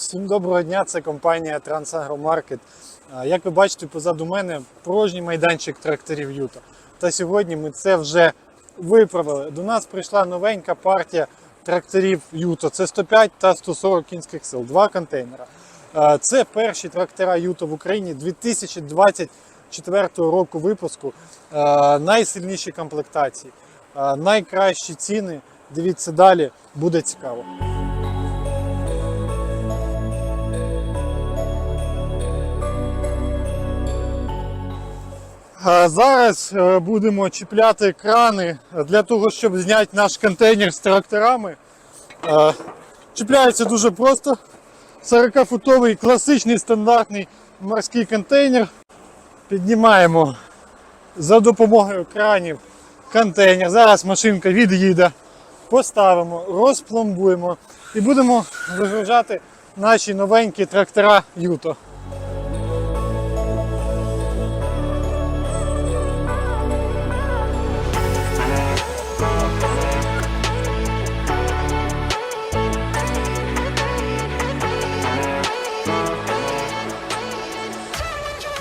Всім доброго дня, це компанія Трансагромаркет. Як ви бачите, позаду мене порожній майданчик тракторів Юта. Та сьогодні ми це вже виправили. До нас прийшла новенька партія тракторів Юто. Це 105 та 140 кінських сил, два контейнера. Це перші трактора Юто в Україні 2024 року випуску. Найсильніші комплектації, найкращі ціни. Дивіться далі, буде цікаво. Зараз е, будемо чіпляти крани для того, щоб зняти наш контейнер з тракторами. Е, Чіпляється дуже просто. 40-футовий класичний стандартний морський контейнер. Піднімаємо за допомогою кранів контейнер. Зараз машинка від'їде, поставимо, розпломбуємо і будемо вигружати наші новенькі трактора Юто.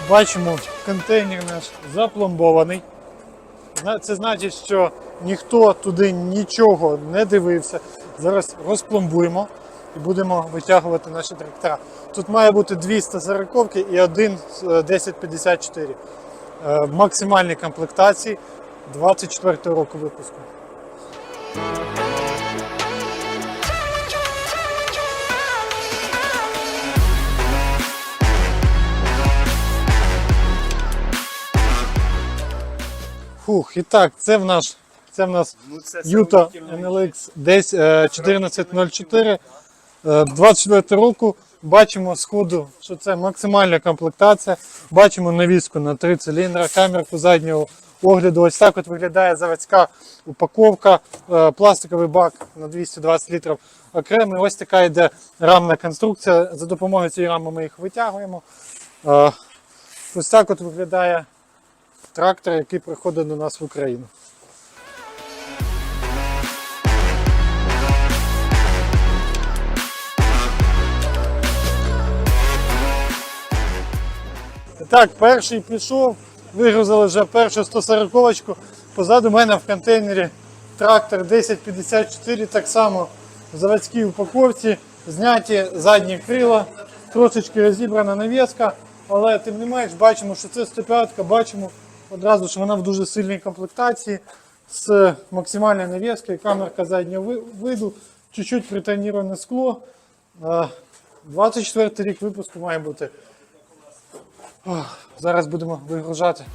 Бачимо, контейнер наш запломбований. Це значить, що ніхто туди нічого не дивився. Зараз розпломбуємо і будемо витягувати наші трактора. Тут має бути 240 і один з, е, 1054. Е, Максимальні комплектації 24 року випуску. Фух, і так, це в наш це в нас Ну, Юта NLX десь е, 1404 е, 24 року. Бачимо з ходу, що це максимальна комплектація. Бачимо навіску на три циліндра, камерку заднього огляду. Ось так от виглядає заводська упаковка, е, пластиковий бак на 220 літрів окремий. Ось така йде рамна конструкція. За допомогою цієї рами ми їх витягуємо. Е, Ось так от виглядає трактор, який приходить до нас в Україну. Так, перший пішов, вигрузили вже першу 140-ку. Позаду мене в контейнері трактор 1054, так само в заводській упаковці, зняті задні крила, трошечки розібрана навіска, але тим не менш бачимо, що це 105 бачимо одразу, що вона в дуже сильній комплектації з максимальною навіскою, камерка заднього виду, чуть-чуть притоніроване скло. Е, 24 рік випуску має бути. Зараз будемо вигружати.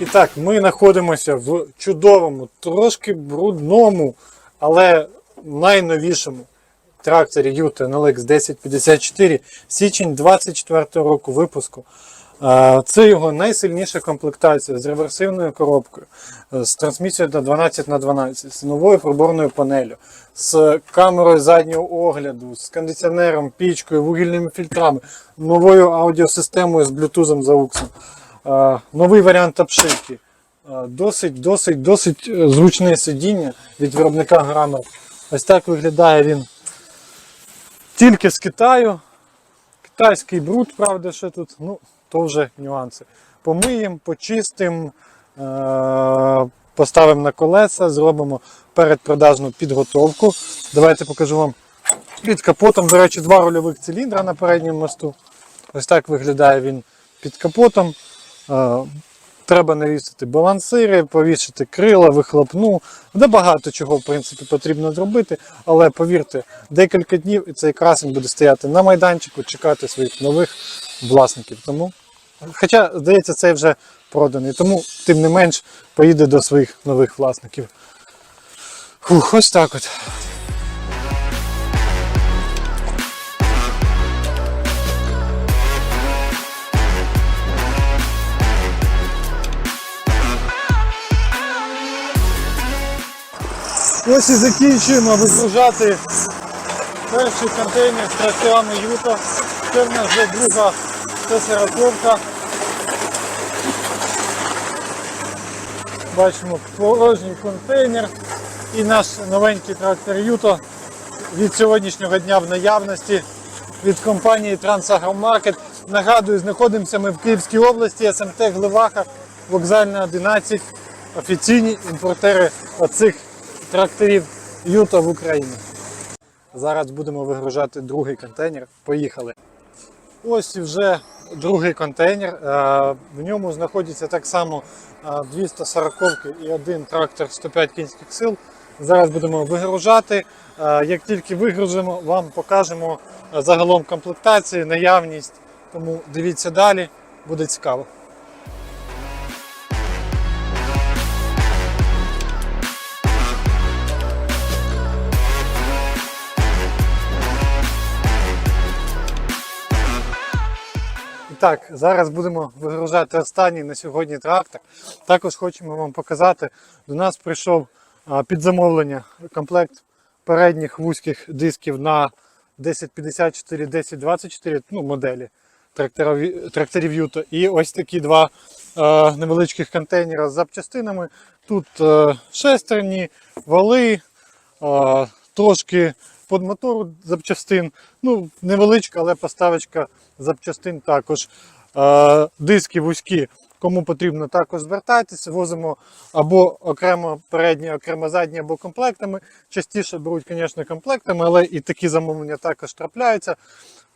І так, ми знаходимося в чудовому, трошки брудному, але найновішому тракторі Юта NLX 1054 січень 24 року випуску. Е, Це його найсильніша комплектація з реверсивною коробкою, е, з трансмісією на 12 на 12 з новою приборною панелью, з камерою заднього огляду, з кондиціонером, пічкою, вугільними фільтрами, новою аудіосистемою з Bluetooth за AUX. Новий варіант обшивки. Досить, досить, досить е, зручне сидіння від виробника Грамер. Ось так виглядає він тільки з Китаю. Китайський бруд, правда, що тут, ну, то вже нюанси. Помиємо, почистимо, е- поставимо на колеса, зробимо передпродажну підготовку. Давайте покажу вам під капотом. До речі, два рульових циліндра на передньому мосту. Ось так виглядає він під капотом. Е, Треба навісити балансири, повісити крила, вихлопну. Де багато чого в принципі потрібно зробити, але повірте, декілька днів і цей красень буде стояти на майданчику, чекати своїх нових власників. Тому, хоча, здається, цей вже проданий, тому тим не менш поїде до своїх нових власників. Фух, ось так от. Ось і закінчуємо вигружати перший контейнер з тракторами Юто. Це в нас вже друга Т-40. Бачимо порожній контейнер і наш новенький трактор Юто від сьогоднішнього дня в наявності від компанії Трансагромаркет. Нагадую, знаходимося ми в Київській області, СМТ Гливаха, вокзальна 11, офіційні імпортери оцих тракторів Юто в Україні. Зараз будемо вигружати другий контейнер. Поїхали. Ось і вже другий контейнер. Е, В ньому знаходяться так само е, 240 і один трактор 105 кінських сил. Зараз будемо вигружати. Е, Як тільки вигрузимо, вам покажемо е, загалом комплектації, наявність. Тому дивіться далі, буде цікаво. Так, зараз будемо вигружати останній на сьогодні трактор. Також хочемо вам показати, до нас прийшов під замовлення комплект передніх вузьких дисків на 1054 1024 ну, моделі тракторів, тракторів Юто. І ось такі два е, невеличких контейнера з запчастинами. Тут е, шестерні, вали, е, трошки під мотору запчастин. Ну, невеличка, але поставочка запчастин також. Е, диски вузькі. Кому потрібно, також звертайтеся, возимо або окремо передні, окремо задні, або комплектами. Частіше беруть, звісно, комплектами, але і такі замовлення також трапляються.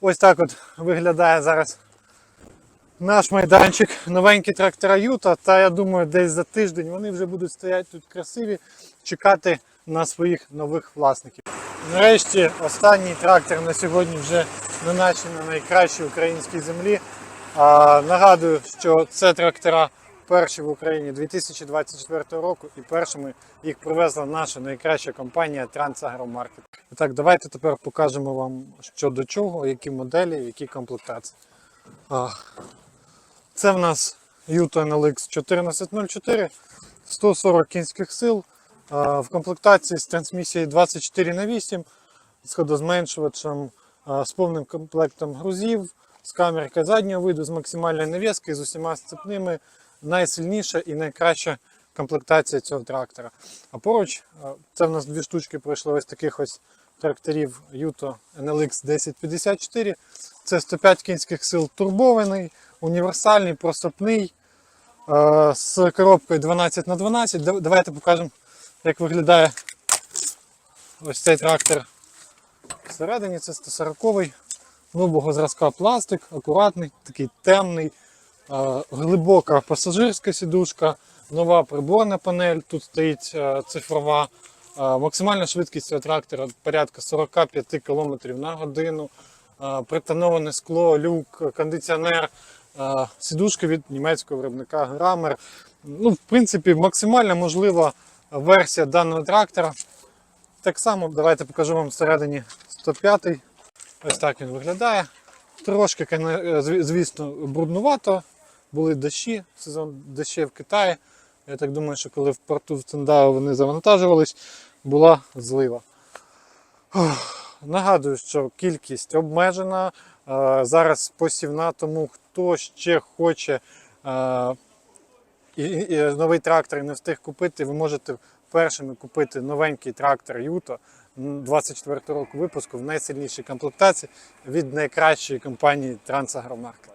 Ось так от виглядає зараз наш майданчик. Новенькі трактора Юта. Та я думаю, десь за тиждень вони вже будуть стояти тут красиві, чекати на своїх нових власників. Нарешті останній трактор на сьогодні вже на на найкращій українській землі. А, нагадую, що це трактора перші в Україні 2024 року і першими їх привезла наша найкраща компанія Трансагромаркет. І так, давайте тепер покажемо вам, що до чого, які моделі, які комплектації. А, це в нас Yuto NLX 1404, 140 кінських сил. В комплектації з трансмісією 24 на 8 з ходозменшувачем, з повним комплектом грузів, з камеркою заднього виду, з максимальною навіскою, з усіма сцепними. Найсильніша і найкраща комплектація цього трактора. А поруч, це в нас дві штучки пройшли ось таких ось тракторів Yuto NLX 1054. Це 105 кінських сил турбований, універсальний, простопний, е, з коробкою 12 на 12 Давайте покажемо, як виглядає ось цей трактор. Всередині це 140-й нового зразка пластик, акуратний, такий темний, глибока пасажирська сідушка, нова приборна панель, тут стоїть цифрова. Максимальна швидкість цього трактора порядка 45 км на годину. Е, Притоноване скло, люк, кондиціонер, сідушка від німецького виробника Грамер. Ну, в принципі, максимально можлива версія даного трактора. Так само, давайте покажу вам всередині 105-й. Ось так він виглядає. Трошки, е, зві- звісно, бруднувато. Були дощі, сезон дощів в Китаї. Я так думаю, що коли в порту в Циндао вони завантажувались, була злива. Ух, Нагадую, що кількість обмежена. е, Зараз посівна, тому хто ще хоче е, і, і- новий трактор не встиг купити, ви можете першими купити новенький трактор Юто 24 року випуску в найсильнішій комплектації від найкращої компанії Трансагромаркет.